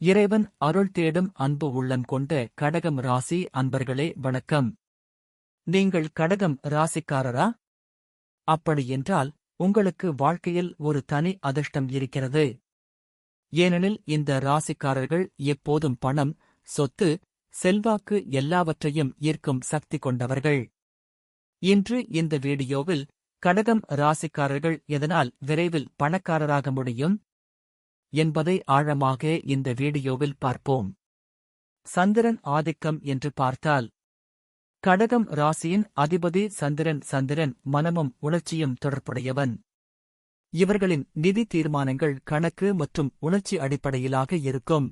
இறைவன் அருள் தேடும் அன்பு உள்ளம் கொண்ட கடகம் ராசி அன்பர்களே வணக்கம். நீங்கள் கடகம் ராசிக்காரரா? அப்படியென்றால் உங்களுக்கு வாழ்க்கையில் ஒரு தனி அதிர்ஷ்டம் இருக்கிறது. ஏனெனில் இந்த ராசிக்காரர்கள் எப்போதும் பணம் சொத்து செல்வாக்கு எல்லாவற்றையும் ஈர்க்கும் சக்தி கொண்டவர்கள். இன்று இந்த வீடியோவில் கடகம் ராசிக்காரர்கள் எதனால் விரைவில் பணக்காரராக முடியும்? என்பதை ஆழமாக இந்த வீடியோவில் பார்ப்போம். சந்திரன் ஆதிக்கம் என்று பார்த்தால் கடகம் ராசியின் அதிபதி சந்திரன் சந்திரன் மனமும் உணர்ச்சியும் தொடர்புடையவன். இவர்களின் நிதி தீர்மானங்கள் கணக்கு மற்றும் உணர்ச்சி அடிப்படையிலாக இருக்கும்.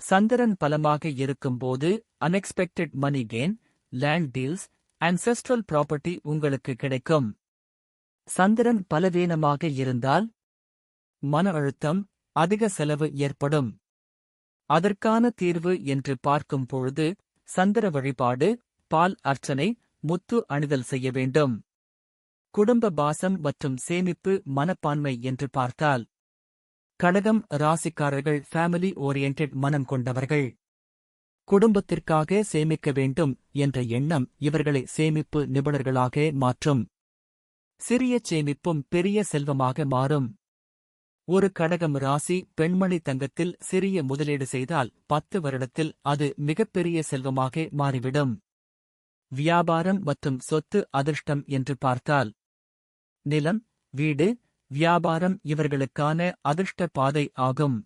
சந்திரன் பலமாக இருக்கும்போது unexpected money gain land deals ancestral property உங்களுக்கு கிடைக்கும். சந்திரன் பலவீனமாக இருந்தால் மன அழுத்தம் அதிக செலவு ஏற்படும். அதற்கான தீர்வு என்று பார்க்கும் பொழுது சந்திர வழிபாடு பால் அர்ச்சனை முத்து அணிதல் செய்ய வேண்டும். குடும்ப பாசம் மற்றும் சேமிப்பு மனப்பான்மை என்று பார்த்தால். கடகம் ராசிக்காரர்கள் ஃபேமிலி ஓரியண்டட் மனம் கொண்டவர்கள். குடும்பத்திற்காக சேமிக்க வேண்டும் என்ற எண்ணம் இவர்களை சேமிப்பு நிபுணர்களாக மாற்றும். சிறிய சேமிப்பும் பெரிய செல்வமாக மாறும். ஒரு கடகம் ராசி பெண்மணி தங்கத்தில் சிறிய முதலீடு செய்தால் பத்து வருடத்தில் அது மிகப்பெரிய செல்வமாக மாறிவிடும். வியாபாரம் மற்றும் சொத்து அதிர்ஷ்டம் என்று பார்த்தால் நிலம் வீடு வியாபாரம் இவர்களுக்கான அதிர்ஷ்ட பாதை ஆகும்.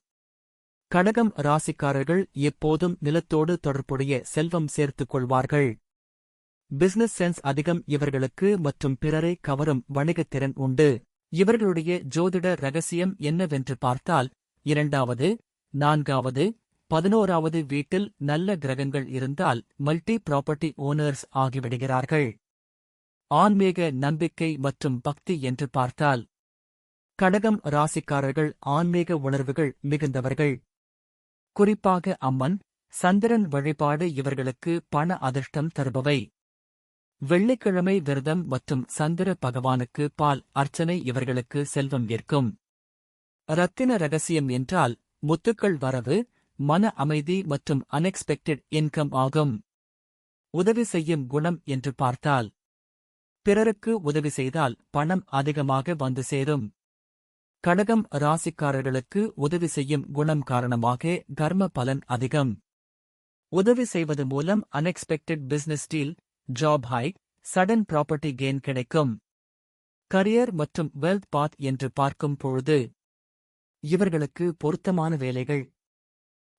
கடகம் ராசிக்காரர்கள் எப்போதும் நிலத்தோடு தொடர்புடைய செல்வம் சேர்த்துக் கொள்வார்கள். பிசினஸ் சென்ஸ் அதிகம் இவர்களுக்கு மற்றும் பிறரை கவரும் வணிகத்திறன் உண்டு. இவர்களுடைய ஜோதிட ரகசியம் என்னவென்று பார்த்தால் இரண்டாவது நான்காவது பதினோராவது வீட்டில் நல்ல கிரகங்கள் இருந்தால் மல்டி ப்ராப்பர்ட்டி ஓனர்ஸ் ஆகிவிடுகிறார்கள். ஆன்மீக நம்பிக்கை மற்றும் பக்தி என்று பார்த்தால் கடகம் ராசிக்காரர்கள் ஆன்மீக உணர்வுகள் மிகுந்தவர்கள். குறிப்பாக அம்மன் சந்திரன் வழிபாடு இவர்களுக்கு பண அதிர்ஷ்டம் தருபவை. வெள்ளிக்கிழமை விரதம் மற்றும் சந்திர பகவானுக்கு பால் அர்ச்சனை இவர்களுக்கு செல்வம் ஏற்கும். ரத்தின ரகசியம் என்றால் முத்துக்கள் வரவு மன அமைதி மற்றும் அன்எக்ஸ்பெக்டட் இன்கம் ஆகும். உதவி செய்யும் குணம் என்று பார்த்தால் பிறருக்கு உதவி செய்தால் பணம் அதிகமாக வந்து சேரும். கடகம் ராசிக்காரர்களுக்கு உதவி செய்யும் குணம் காரணமாக கர்ம பலன் அதிகம். உதவி செய்வது மூலம் unexpected business deal job hike sudden property gain கிடைக்கும். கரியர் மற்றும் வெல்த் பாத் என்று பார்க்கும் பொழுது இவர்களுக்கு பொருத்தமான வேலைகள்.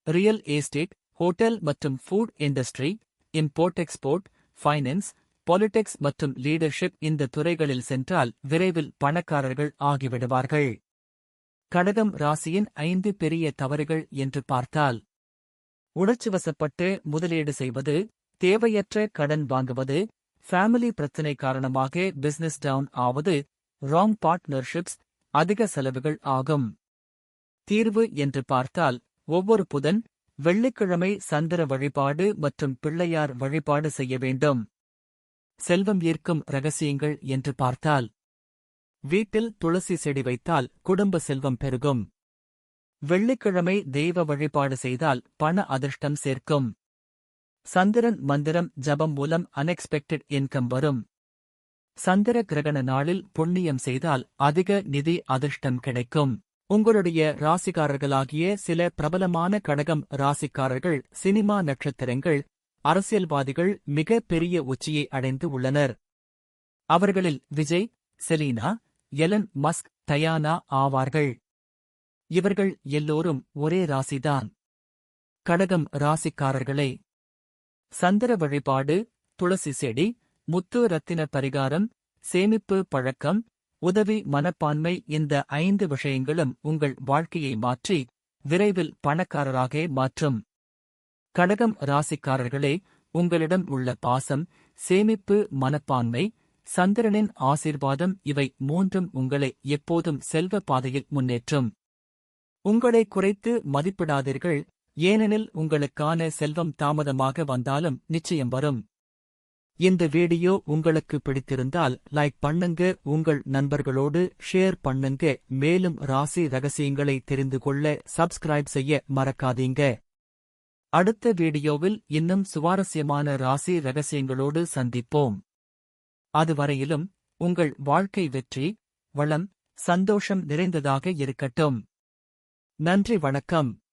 ரியல் எஸ்டேட் ஹோட்டல் மற்றும் food industry import export finance politics மற்றும் லீடர்ஷிப் இந்த துறைகளில் சென்றால் விரைவில் பணக்காரர்கள் ஆகிவிடுவார்கள். கடகம் ராசியின் ஐந்து பெரிய தவறுகள் என்று பார்த்தால் உணர்ச்சிவசப்பட்டு முதலீடு செய்வது தேவையற்ற கடன் வாங்குவது ஃபேமிலி பிரச்சினை காரணமாக பிசினஸ் டவுன் ஆவது ராங் பார்ட்னர்ஷிப்ஸ் அதிக செலவுகள் ஆகும். தீர்வு என்று பார்த்தால் ஒவ்வொரு புதன் வெள்ளிக்கிழமை சந்திர வழிபாடு மற்றும் பிள்ளையார் வழிபாடு செய்ய வேண்டும். செல்வம் ஈர்க்கும் ரகசியங்கள் என்று பார்த்தால் வீட்டில் துளசி செடி வைத்தால் குடும்ப செல்வம் பெருகும். வெள்ளிக்கிழமை தெய்வ வழிபாடு செய்தால் பண அதிர்ஷ்டம் சேர்க்கும். சந்திரன் மந்திரம் ஜபம் மூலம் அன்எக்ஸ்பெக்டட் இன்கம் வரும். சந்திர கிரகண நாளில் புண்ணியம் செய்தால் அதிக நிதி அதிர்ஷ்டம் கிடைக்கும். உங்களுடைய ராசிக்காரர்களாகிய சில பிரபலமான கடகம் ராசிக்காரர்கள் சினிமா நட்சத்திரங்கள் அரசியல்வாதிகள் மிக பெரிய உச்சியை அடைந்து உள்ளனர். அவர்களில் Vijay Selena Elon Musk Diana ஆவார்கள். இவர்கள் எல்லோரும் ஒரே ராசிதான். கடகம் ராசிக்காரர்களே சந்திர வழிபாடு துளசி செடி முத்து ரத்தின பரிகாரம் சேமிப்பு பழக்கம் உதவி மனப்பான்மை இந்த ஐந்து விஷயங்களும் உங்கள் வாழ்க்கையை மாற்றி விரைவில் பணக்காரராக மாற்றும். கடகம் ராசிக்காரர்களே உங்களிடம் உள்ள பாசம் சேமிப்பு மனப்பான்மை சந்திரனின் ஆசீர்வாதம் இவை மூன்றும் உங்களை எப்போதும் செல்வ பாதையில் முன்னேற்றும். உங்களை குறைத்து மதிப்பிடாதீர்கள். ஏனெனில் உங்களுக்கான செல்வம் தாமதமாக வந்தாலும் நிச்சயம் வரும். இந்த வீடியோ உங்களுக்கு பிடித்திருந்தால் லைக் பண்ணுங்க உங்கள் நண்பர்களோடு ஷேர் பண்ணுங்க மேலும் ராசி ரகசியங்களை தெரிந்து கொள்ள சப்ஸ்கிரைப் செய்ய மறக்காதீங்க. அடுத்த வீடியோவில் இன்னும் சுவாரஸ்யமான ராசி ரகசியங்களோடு சந்திப்போம். அதுவரையிலும் உங்கள் வாழ்க்கை வெற்றி வளம் சந்தோஷம் நிறைந்ததாக இருக்கட்டும். நன்றி வணக்கம்.